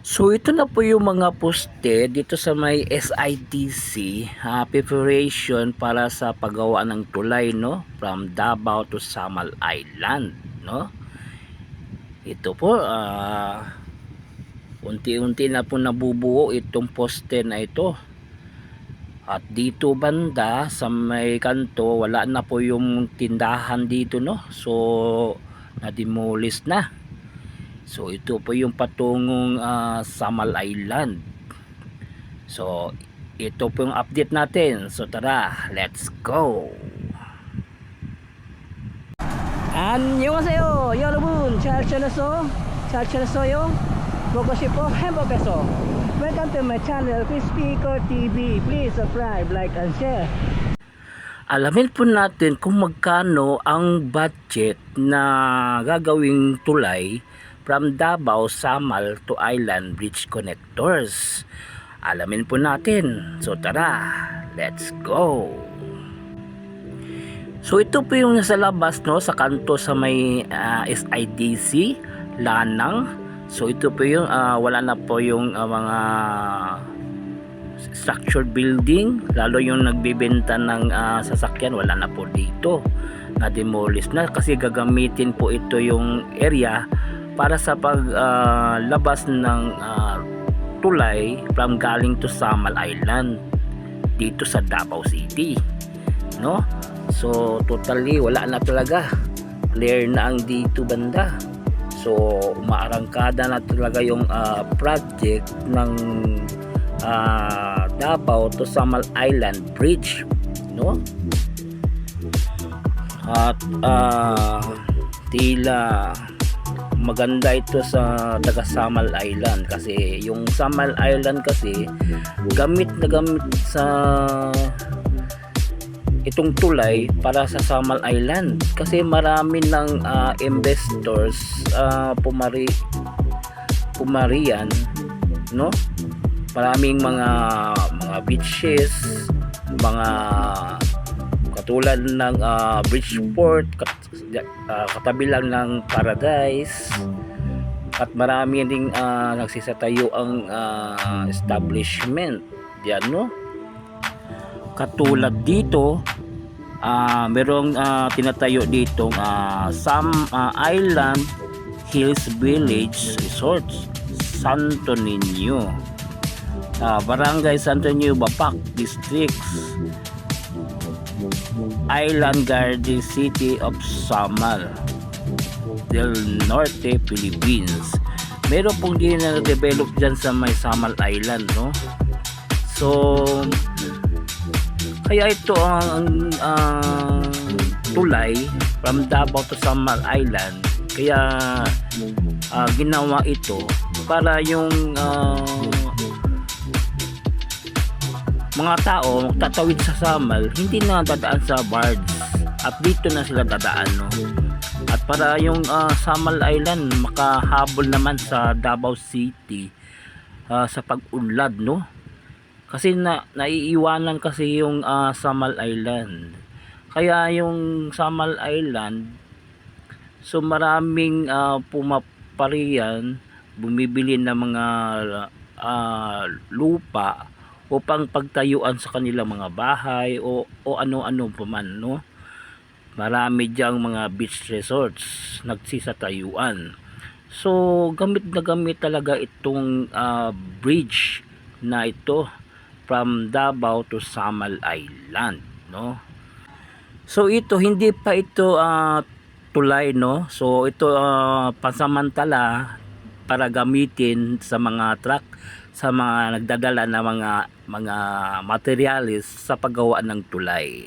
So ito na po yung mga poste dito sa may SITC ah, preparation para sa paggawa ng tulay no from Davao to Samal Island no. Ito po ah unti-unti na po nabubuo itong poste na ito. At dito banda sa may kanto wala na po yung tindahan dito no. So na-demolish na. So ito po yung patungong ah, Samal Island. So ito po yung update natin. So tara, let's go. 안녕하세요 여러분 잘 지냈어? 잘 지냈어요? 보고 싶어 행복해서 Welcome to my channel Speaker TV Please subscribe, like and share Alamin po natin kung magkano ang budget na gagawing tulay from Davao, Samal to Island Bridge Connectors. Alamin po natin. So tara, let's go! So ito po yung nasa labas no sa kanto sa may ah, SIDC Lanang. So ito po yung ah, wala na po yung ah, mga structured building lalo yung nagbebenta ng ah, sasakyan wala na po dito na demolish na kasi gagamitin po ito yung area para sa paglabas ng ah, tulay from galing to Samal Island dito sa Davao City no? So totally wala na talaga. Clear na ang dito banda. So umaarangkada na talaga yung ah, project ng ah, Davao to Samal Island Bridge no? At ah, tila maganda ito sa taga Samal Island kasi yung Samal Island kasi gamit na gamit sa itong tulay para sa Samal Island. Kasi marami ng ah, investors ah, pumari pumarian no? Maraming mga mga beaches mga katulad ng ah, Bridgeport kat, ah, katabi lang ng Paradise. At marami ding ah, nagsisatayo ang ah, establishment. Diyan no? Katulad dito ah merong ah, tinatayo dito uh, Sam ah, Island Hills Village Resort Santo Niño. Ah, Barangay Santo Niño Bapak District Island Garden City of Samal del Norte, Philippines. Meron pong din na develop dyan sa may Samal Island no? So kaya ito ang ang tulay from Davao to Samal Island. Kaya ah, ginawa ito para yung ah, mga tao magtatawid sa Samal hindi na dadaan sa barge at dito na sila dadaan no? At para yung ah, Samal Island makahabol naman sa Davao City ah, sa pag-unlad no? Kasi na naiiwanan kasi yung ah, Samal Island. Kaya yung Samal Island so maraming ah, pumaparian bumibili ng mga ah, lupa upang pagtayuan sa kanilang mga bahay o, o ano-ano pa man no? Marami diyang mga beach resorts nagsisatayuan. So gamit na gamit talaga itong ah, bridge na ito from Davao to Samal Island no? So ito hindi pa ito ah, tulay no? So ito ah, pansamantala para gamitin sa mga truck sa mga nagdadala ng mga mga materialis sa paggawa ng tulay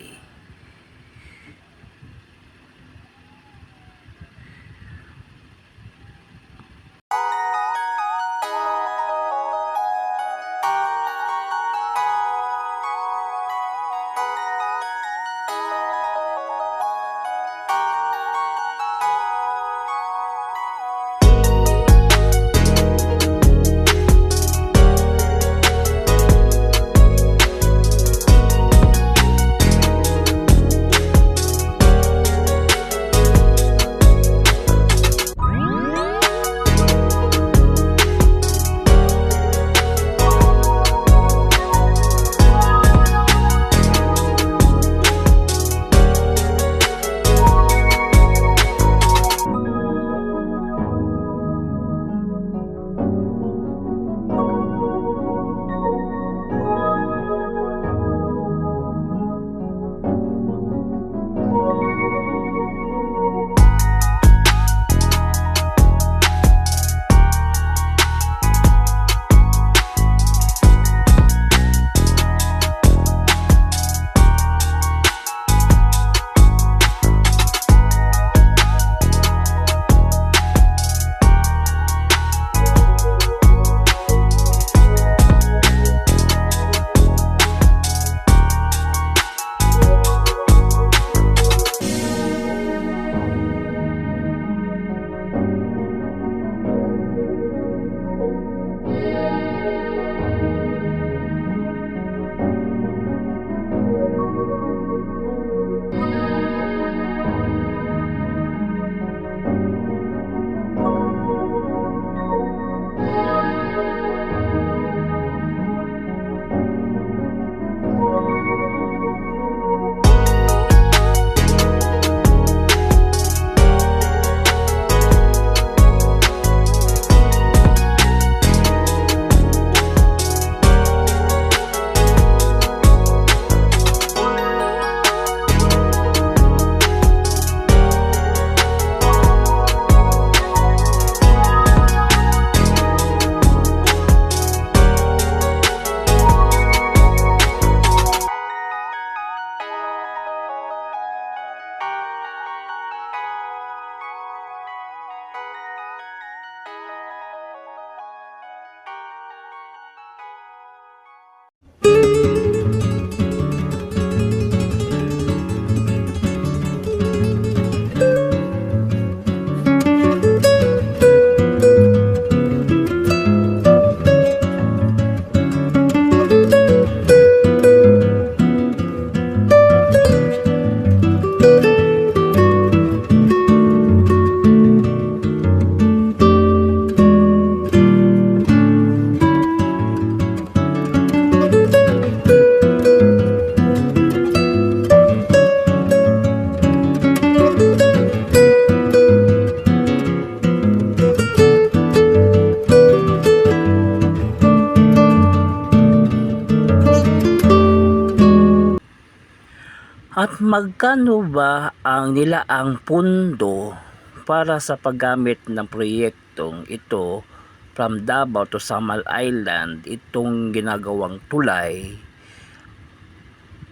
magkano ba ang nilaang pundo para sa paggamit ng proyektong ito from Davao to Samal Island, itong ginagawang tulay,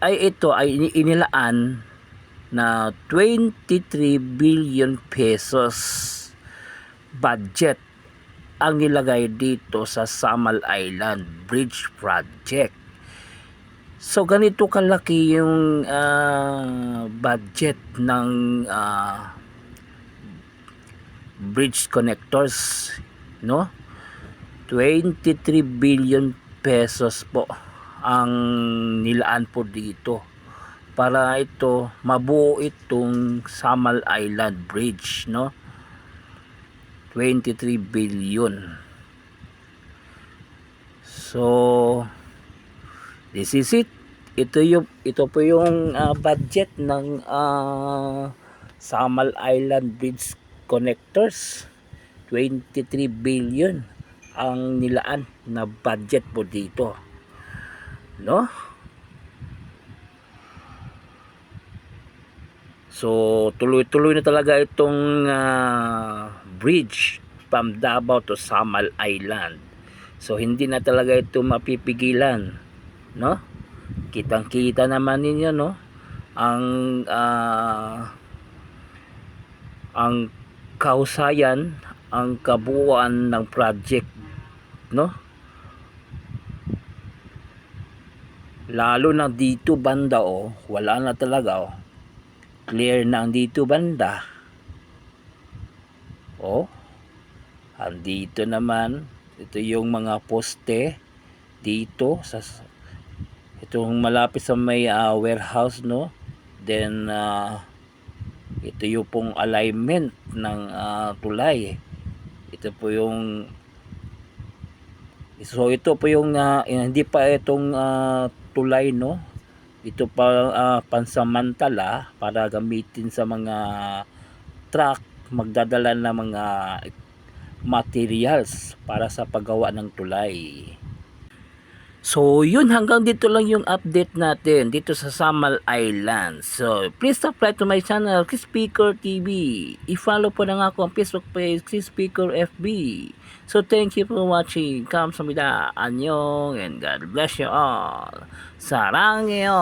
ay ito ay ini- inilaan na 23 billion pesos budget ang nilagay dito sa Samal Island Bridge Project. So ganito kalaki yung ah, budget ng ah, bridge connectors, no? 23 billion pesos po ang nilaan po dito para ito mabuo itong Samal Island Bridge, no? 23 billion. So, this is it. Ito yung ito po yung ah, budget ng ah, Samal Island Bridge Connectors. 23 billion ang nilaan na budget po dito. No? So, tuloy-tuloy na talaga itong ah, bridge from Davao to Samal Island. So, hindi na talaga ito mapipigilan. No? Kitang-kita naman ninyo, no? Ang ah, ang kausayan, ang kabuuan ng project, no? Lalo na dito banda, oh, wala na talaga, oh clear na ang dito banda. Oh, andito naman, ito yung mga poste dito sa itong malapit sa may ah, warehouse no. Then ah, ito yung pong alignment ng ah, tulay. Ito po yung So ito po yung ah, hindi pa itong ah, tulay no ito pa ah, pansamantala para gamitin sa mga truck magdadala ng mga materials para sa paggawa ng tulay. So, yun hanggang dito lang yung update natin dito sa Samal Island. So, please subscribe to my channel, Chris Speaker TV. I-follow po na nga ako ang Facebook page, Chris Speaker FB. So, thank you for watching. Kamsahamnida. Anyong and God bless you all. Sarangyo.